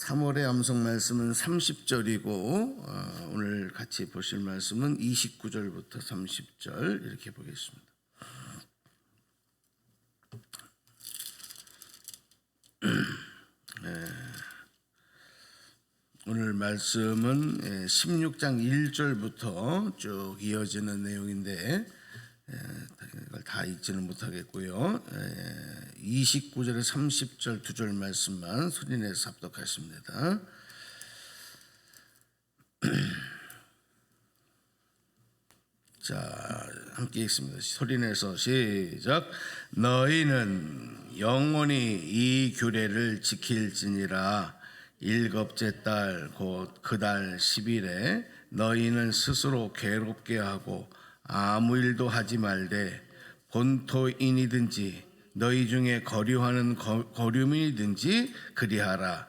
3월의 암송 말씀은 30절이고 어, 오늘 같이 보실 말씀은 29절부터 30절 이렇게 보겠습니다. 예. 오늘 말씀은 예, 16장 1절부터 쭉 이어지는 내용인데 예, 이걸 다 읽지는 못하겠고요. 예, 29절에 30절 두 절 말씀만 소리내서 합독하십니다. 자, 함께 읽습니다. 소리내서 시작. 너희는 영원히 이 규례를 지킬지니라. 일곱째 달 곧 그 달 10일에 너희는 스스로 괴롭게 하고 아무 일도 하지 말되 본토인이든지 너희 중에 거류하는 거, 거류민이든지 그리하라.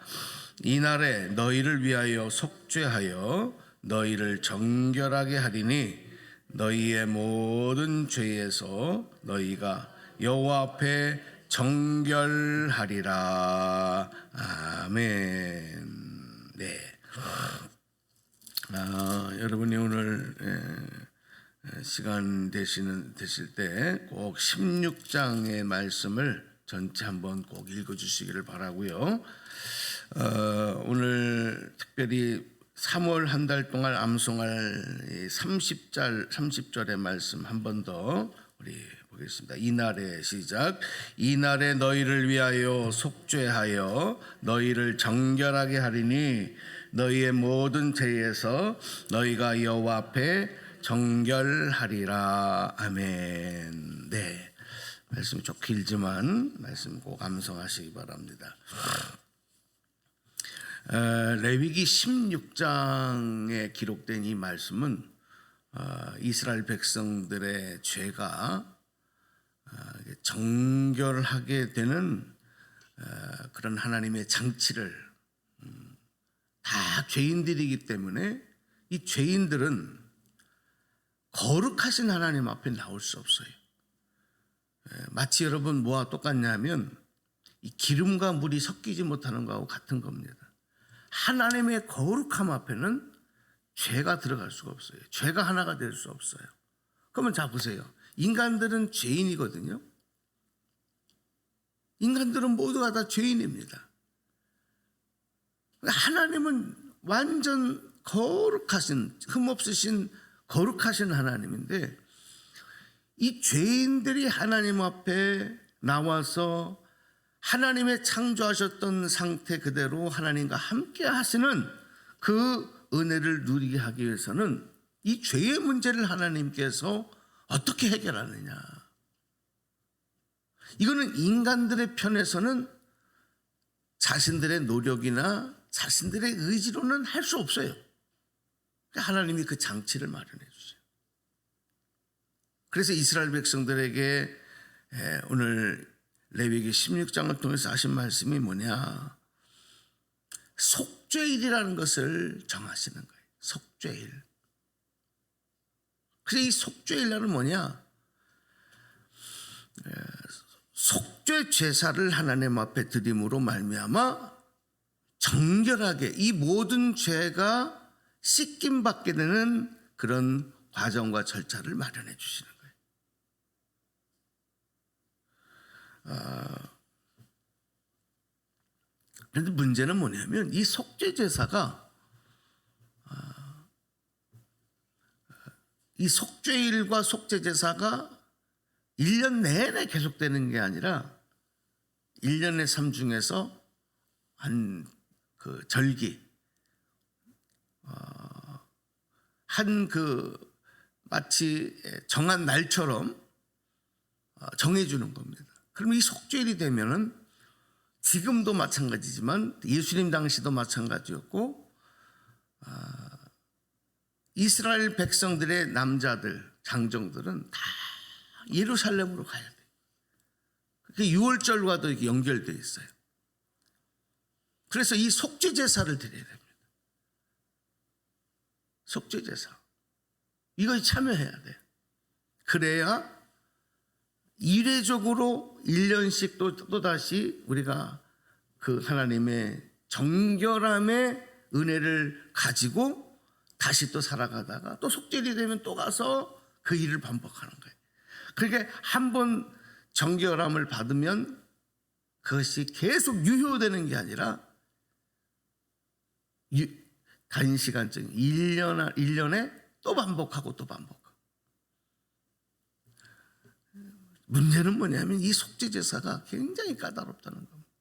이 날에 너희를 위하여 속죄하여 너희를 정결하게 하리니 너희의 모든 죄에서 너희가 여호와 앞에 정결하리라. 아멘. 네. 아, 여러분이 오늘 에, 시간 되시는 되실 때 꼭 16장의 말씀을 전체 한번 꼭 읽어 주시기를 바라고요. 어, 오늘 특별히 3월 한 달 동안 암송할 30절 30절의 말씀 한 번 더 우리 보겠습니다. 이날의 시작. 이날에 너희를 위하여 속죄하여 너희를 정결하게 하리니 너희의 모든 죄에서 너희가 여호와 앞에 정결하리라. 아멘. 네. 말씀이 좀 길지만 말씀 꼭 암송하시기 바랍니다. 어, 레위기 16장에 기록된 이 말씀은 어, 이스라엘 백성들의 죄가 어, 정결하게 되는 그런 하나님의 장치를 음, 다 죄인들이기 때문에 이 죄인들은 거룩하신 하나님 앞에 나올 수 없어요. 마치 여러분 뭐와 똑같냐면 이 기름과 물이 섞이지 못하는 거하고 같은 겁니다. 하나님의 거룩함 앞에는 죄가 들어갈 수가 없어요. 죄가 하나가 될 수 없어요. 그러면 자 보세요. 인간들은 죄인이거든요. 인간들은 모두가 다 죄인입니다. 하나님은 완전 거룩하신 흠없으신 거룩하신 하나님인데 이 죄인들이 하나님 앞에 나와서 하나님의 창조하셨던 상태 그대로 하나님과 함께 하시는 그 은혜를 누리게 하기 위해서는 이 죄의 문제를 하나님께서 어떻게 해결하느냐. 이거는 인간들의 편에서는 자신들의 노력이나 자신들의 의지로는 할 수 없어요. 하나님이 그 장치를 마련해 주세요. 그래서 이스라엘 백성들에게 오늘 레위기 16장을 통해서 하신 말씀이 뭐냐? 속죄일이라는 것을 정하시는 거예요. 속죄일. 그래서 이 속죄일날은 뭐냐? 속죄 제사를 하나님 앞에 드림으로 말미암아 정결하게 이 모든 죄가 씻김 받게 되는 그런 과정과 절차를 마련해 주시는 그런데 문제는 뭐냐면 이 속죄 제사가 아, 이 속죄일과 속죄 제사가 1년 내내 계속되는 게 아니라 1년의 삶 중에서 한 그 절기 어, 한 그 마치 정한 날처럼 어, 정해주는 겁니다. 그럼 이 속죄일이 되면은 지금도 마찬가지지만 예수님 당시도 마찬가지였고 아, 이스라엘 백성들의 남자들 장정들은 다 예루살렘으로 가야 돼. 그게 6월절과도 연결되어 있어요. 그래서 이 속죄 제사를 드려야 됩니다. 속죄 제사. 이거에 참여해야 돼. 그래야 이례적으로 1년씩 또, 또 다시 우리가 그 하나님의 정결함의 은혜를 가지고 다시 또 살아가다가 또 속죄일이 되면 또 가서 그 일을 반복하는 거예요. 그러니까 한 번 정결함을 받으면 그것이 계속 유효되는 게 아니라 유, 단시간적인 1년, 1년에 또 반복하고 또 반복하고. 문제는 뭐냐면 이 속죄제사가 굉장히 까다롭다는 겁니다.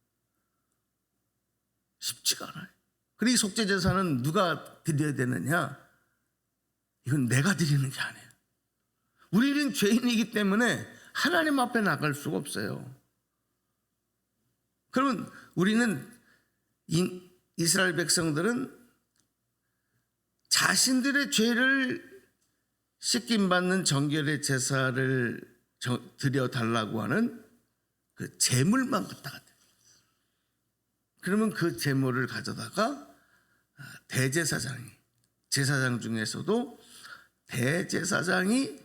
쉽지가 않아요. 그리고 이 속죄제사는 누가 드려야 되느냐? 이건 내가 드리는 게 아니에요. 우리는 죄인이기 때문에 하나님 앞에 나갈 수가 없어요. 그러면 우리는 이, 이스라엘 백성들은 자신들의 죄를 씻김 받는 정결의 제사를 드려 달라고 하는 그 제물만 갖다 갖다. 그러면 그 제물을 가져다가 대제사장이 제사장 중에서도 대제사장이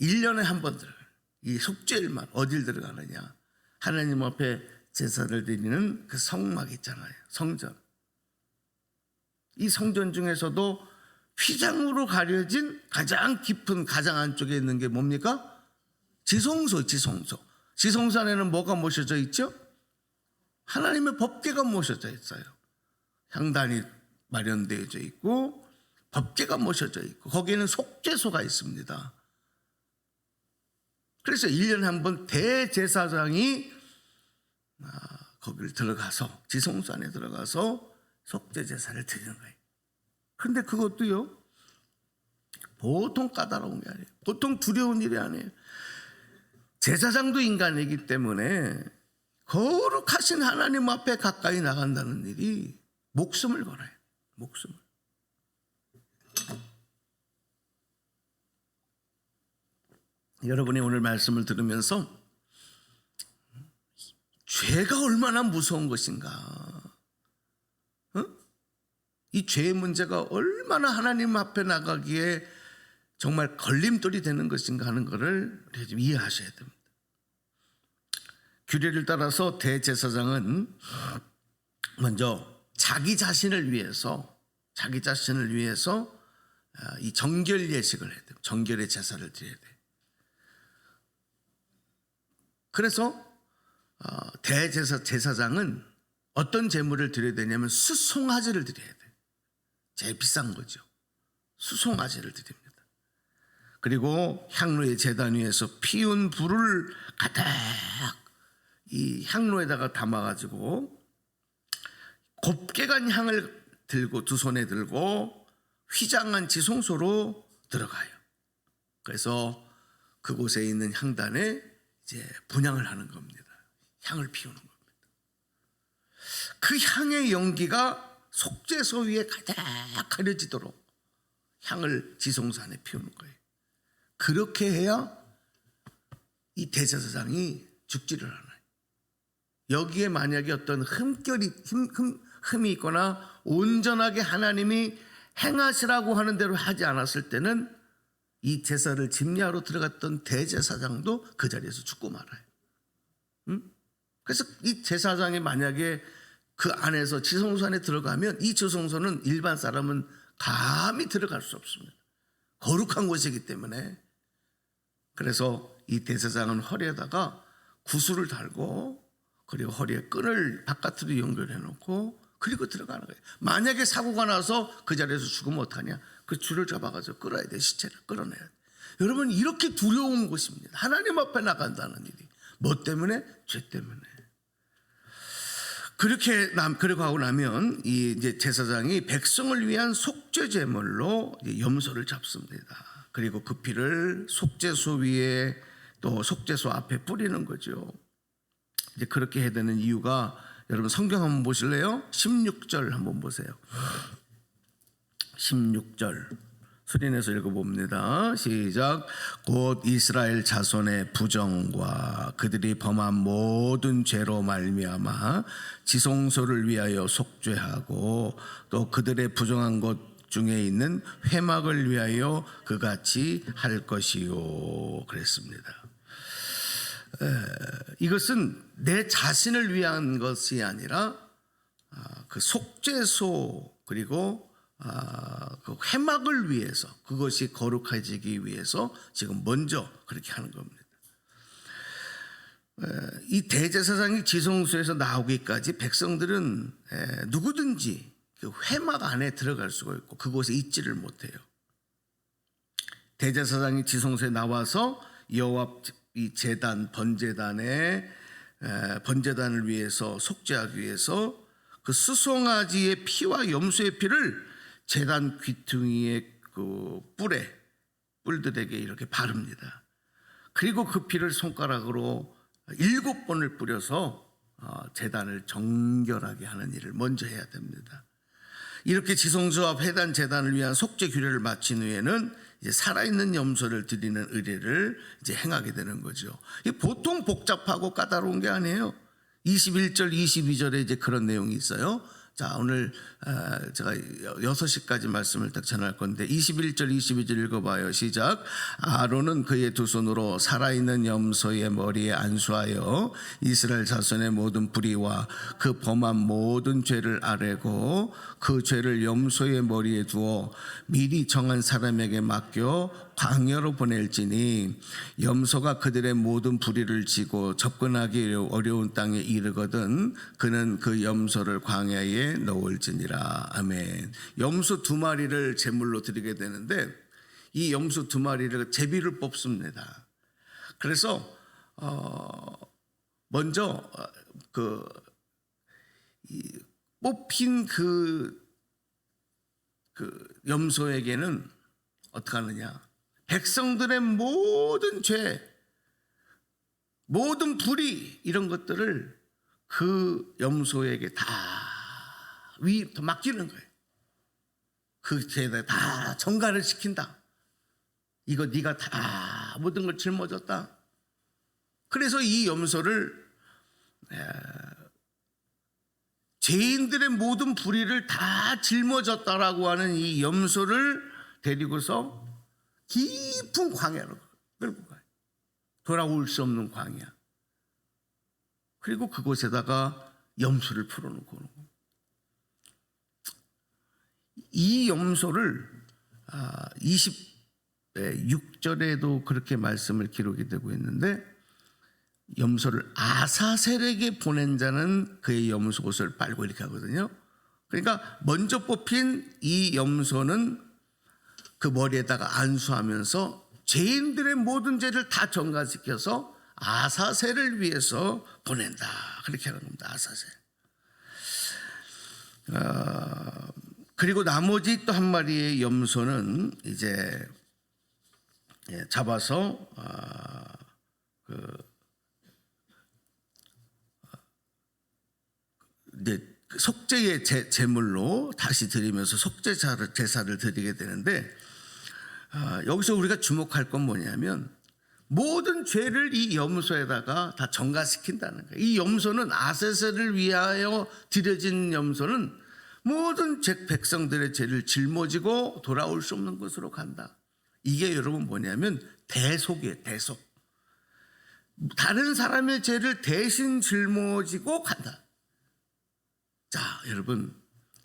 1년에 한 번 들어가요. 이 속죄일만 어딜 들어가느냐? 하나님 앞에 제사를 드리는 그 성막 있잖아요. 성전. 이 성전 중에서도 휘장으로 가려진 가장 깊은 가장 안쪽에 있는 게 뭡니까? 지성소, 지성소. 지성소 안에는 뭐가 모셔져 있죠? 하나님의 법궤가 모셔져 있어요. 향단이 마련되어져 있고 법궤가 모셔져 있고 거기에는 속죄소가 있습니다. 그래서 1년에 한 번 대제사장이 아, 거기를 들어가서 지성소 안에 들어가서 속죄 제사를 드리는 거예요. 근데 그것도요. 보통 까다로운 게 아니에요. 보통 두려운 일이 아니에요. 제사장도 인간이기 때문에 거룩하신 하나님 앞에 가까이 나간다는 일이 목숨을 걸어요. 목숨을. 여러분이 오늘 말씀을 들으면서 죄가 얼마나 무서운 것인가. 어? 이 죄의 문제가 얼마나 하나님 앞에 나가기에 정말 걸림돌이 되는 것인가 하는 것을 좀 이해하셔야 됩니다. 규례를 따라서 대제사장은 먼저 자기 자신을 위해서 자기 자신을 위해서 아, 이 정결 예식을 해야 돼요. 정결의 제사를 드려야 돼요. 그래서 어, 대제사 제사장은 어떤 제물을 드려야 되냐면 수송아지를 드려야 돼. 제일 비싼 거죠. 수송아지를 드립니다. 그리고 향로의 제단 위에서 피운 불을 가득 이 향로에다가 담아가지고 곱게 간 향을 들고 두 손에 들고 휘장한 지성소로 들어가요. 그래서 그곳에 있는 향단에 이제 분양을 하는 겁니다. 향을 피우는 겁니다. 그 향의 연기가 속죄소 위에 가득 가려지도록 향을 지성소 안에 피우는 거예요. 그렇게 해야 이 대제사장이 죽지를 않아요. 여기에 만약에 어떤 흠결이 흠, 흠, 흠이 있거나 온전하게 하나님이 행하시라고 하는 대로 하지 않았을 때는 이 제사를 집례하러 들어갔던 대제사장도 그 자리에서 죽고 말아요. 응? 그래서 이 제사장이 만약에 그 안에서 지성소 안에 들어가면 이 지성소는 일반 사람은 감히 들어갈 수 없습니다. 거룩한 곳이기 때문에 그래서 이 대제사장은 허리에다가 구슬을 달고 그리고 허리에 끈을 바깥으로 연결해 놓고 그리고 들어가는 거예요. 만약에 사고가 나서 그 자리에서 죽으면 어떡하냐? 그 줄을 잡아가지고 끌어야 돼. 시체를 끌어내야 돼. 여러분 이렇게 두려운 곳입니다. 하나님 앞에 나간다는 일이. 뭐 때문에? 죄 때문에. 그렇게 남 그리고 하고 나면 이 이제 제사장이 백성을 위한 속죄 제물로 염소를 잡습니다. 그리고 그 피를 속죄소 위에 또 속죄소 앞에 뿌리는 거죠. 이제 그렇게 해야 되는 이유가 여러분 성경 한번 보실래요? 16절 한번 보세요. 16절 수린에서 읽어봅니다. 시작. 곧 이스라엘 자손의 부정과 그들이 범한 모든 죄로 말미암아 지성소를 위하여 속죄하고 또 그들의 부정한 것 중에 있는 회막을 위하여 그같이 할 것이요 그랬습니다. 에, 이것은 내 자신을 위한 것이 아니라 그 속죄소 그리고 아, 그 회막을 위해서 그것이 거룩해지기 위해서 지금 먼저 그렇게 하는 겁니다. 에, 이 대제사장이 지성소에서 나오기까지 백성들은 에, 누구든지 그 회막 안에 들어갈 수가 있고 그곳에 있지를 못해요. 대제사장이 지성소에 나와서 여호와 이 제단 번제단에 에, 번제단을 위해서 속죄하기 위해서 그 수송아지의 피와 염소의 피를 제단 귀퉁이의 그 뿔에 뿔들에게 이렇게 바릅니다. 그리고 그 피를 손가락으로 일곱 번을 뿌려서 어, 제단을 정결하게 하는 일을 먼저 해야 됩니다. 이렇게 지성소 앞 회단 제단을 위한 속죄 규례를 마친 후에는 이제 살아있는 염소를 드리는 의례를 이제 행하게 되는 거죠. 보통 복잡하고 까다로운 게 아니에요. 21절, 22절에 이제 그런 내용이 있어요. 자, 오늘 어, 제가 6시까지 말씀을 딱 전할 건데 21절, 22절 읽어봐요. 시작. 아론은 그의 두 손으로 살아있는 염소의 머리에 안수하여 이스라엘 자손의 모든 불의와 그 범한 모든 죄를 아뢰고 그 죄를 염소의 머리에 두어 미리 정한 사람에게 맡겨 광야로 보낼지니 염소가 그들의 모든 불의를 지고 접근하기 어려운 땅에 이르거든 그는 그 염소를 광야에 넣을지니라 아멘. 염소 두 마리를 제물로 드리게 되는데 이 염소 두 마리를 제비를 뽑습니다. 그래서 어 먼저 어, 그이 뽑힌 그, 그 염소에게는 어떻게 하느냐? 백성들의 모든 죄, 모든 불의 이런 것들을 그 염소에게 다 위, 맡기는 거예요. 그 죄에다 다 정가를 시킨다. 이거 네가 다 모든 걸 짊어졌다. 그래서 이 염소를 에, 죄인들의 모든 불의를 다 짊어졌다라고 하는 이 염소를 데리고서 깊은 광야로 끌고 가요. 돌아올 수 없는 광야. 그리고 그곳에다가 염소를 풀어놓고 오는 거예요. 이 염소를 26절에도 그렇게 말씀을 기록이 되고 있는데 염소를 아사셀에게 보낸 자는 그의 염소 옷을 빨고 이렇게 하거든요. 그러니까 먼저 뽑힌 이 염소는 그 머리에다가 안수하면서 죄인들의 모든 죄를 다 정가시켜서 아사셀을 위해서 보낸다. 그렇게 하는 겁니다. 아사셀. 어, 그리고 나머지 또 한 마리의 염소는 이제 예, 잡아서 어, 그 이제 그 속죄의 제, 제물로 다시 드리면서 속죄자를 제사를 드리게 되는데 아, 여기서 우리가 주목할 건 뭐냐면 모든 죄를 이 염소에다가 다 정가시킨다는 거예요. 이 염소는 아세세를 위하여 드려진 염소는 모든 제 백성들의 죄를 짊어지고 돌아올 수 없는 곳으로 간다. 이게 여러분 뭐냐면 대속이에요. 대속. 다른 사람의 죄를 대신 짊어지고 간다. 자, 여러분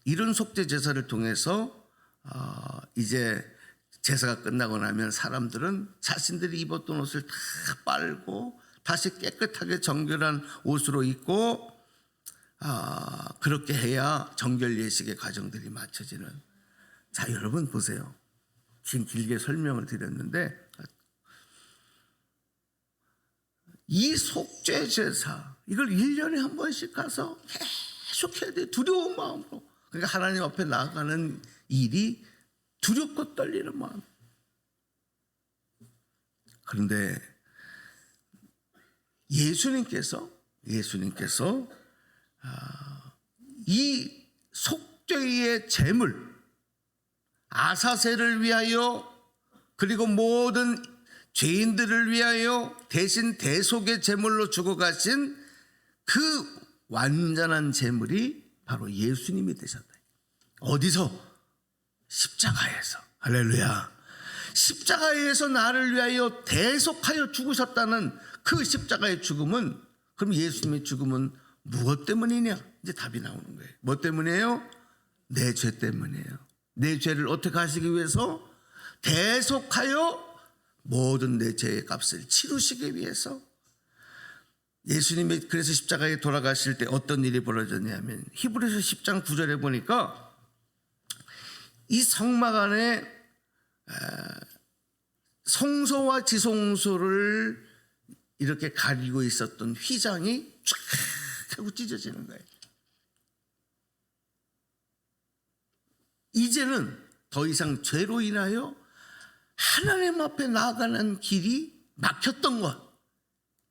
이런 속죄 제사를 통해서 어, 이제 제사가 끝나고 나면 사람들은 자신들이 입었던 옷을 다 빨고 다시 깨끗하게 정결한 옷으로 입고 아, 그렇게 해야 정결 예식의 과정들이 맞춰지는. 자, 여러분 보세요. 지금 길게 설명을 드렸는데 이 속죄 제사 이걸 1년에 한 번씩 가서 계속 해야 돼. 두려운 마음으로. 그러니까 하나님 앞에 나아가는 일이 두렵고 떨리는 마음. 그런데 예수님께서 예수님께서 아, 이 속죄의 재물 아사세를 위하여 그리고 모든 죄인들을 위하여 대신 대속의 제물로 주고 가신 그 완전한 제물이 바로 예수님이 되셨다. 어디서? 십자가에서. 할렐루야. 십자가에서 나를 위하여 대속하여 죽으셨다는 그 십자가의 죽음은 그럼 예수님의 죽음은 무엇 때문이냐? 이제 답이 나오는 거예요. 뭐 때문이에요? 내 죄 때문이에요. 내 죄를 어떻게 하시기 위해서 대속하여 모든 내 죄의 값을 치르시기 위해서 예수님이 그래서 십자가에 돌아가실 때 어떤 일이 벌어졌냐면 히브리서 10장 9절에 보니까 이 성막 안에 아, 성소와 지성소를 이렇게 가리고 있었던 휘장이 쫙 하고 찢어지는 거예요. 이제는 더 이상 죄로 인하여 하나님 앞에 나아가는 길이 막혔던 것.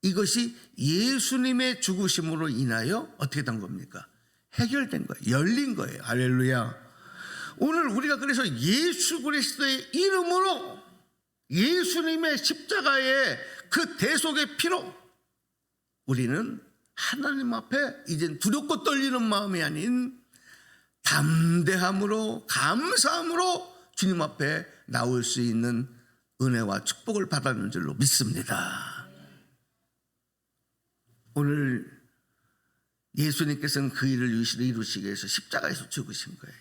이것이 예수님의 죽으심으로 인하여 어떻게 된 겁니까? 해결된 거예요. 열린 거예요. 할렐루야. 오늘 우리가 그래서 예수 그리스도의 이름으로 예수님의 십자가의 그 대속의 피로 우리는 하나님 앞에 이젠 두렵고 떨리는 마음이 아닌 담대함으로 감사함으로 주님 앞에 나올 수 있는 은혜와 축복을 받았는 줄로 믿습니다. 오늘 예수님께서는 그 일을 이루시기 위해서 십자가에서 죽으신 거예요.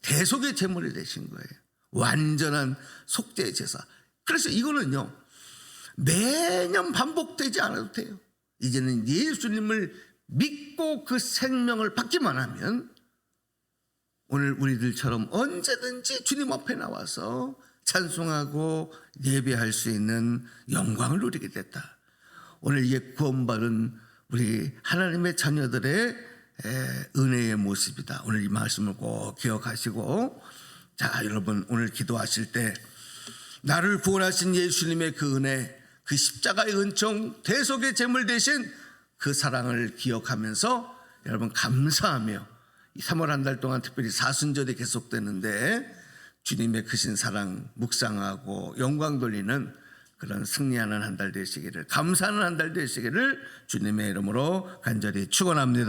대속의 제물이 되신 거예요. 완전한 속죄의 제사. 그래서 이거는요, 매년 반복되지 않아도 돼요. 이제는 예수님을 믿고 그 생명을 받기만 하면 오늘 우리들처럼 언제든지 주님 앞에 나와서 찬송하고 예배할 수 있는 영광을 누리게 됐다. 오늘 이 구원받은 우리 하나님의 자녀들의 에, 은혜의 모습이다. 오늘 이 말씀을 꼭 기억하시고 자 여러분 오늘 기도하실 때 나를 구원하신 예수님의 그 은혜 그 십자가의 은총 대속의 제물 대신 그 사랑을 기억하면서 여러분 감사하며 3월 한 달 동안 특별히 사순절이 계속되는데 주님의 크신 사랑 묵상하고 영광 돌리는 그런 승리하는 한 달 되시기를 감사하는 한 달 되시기를 주님의 이름으로 간절히 축원합니다.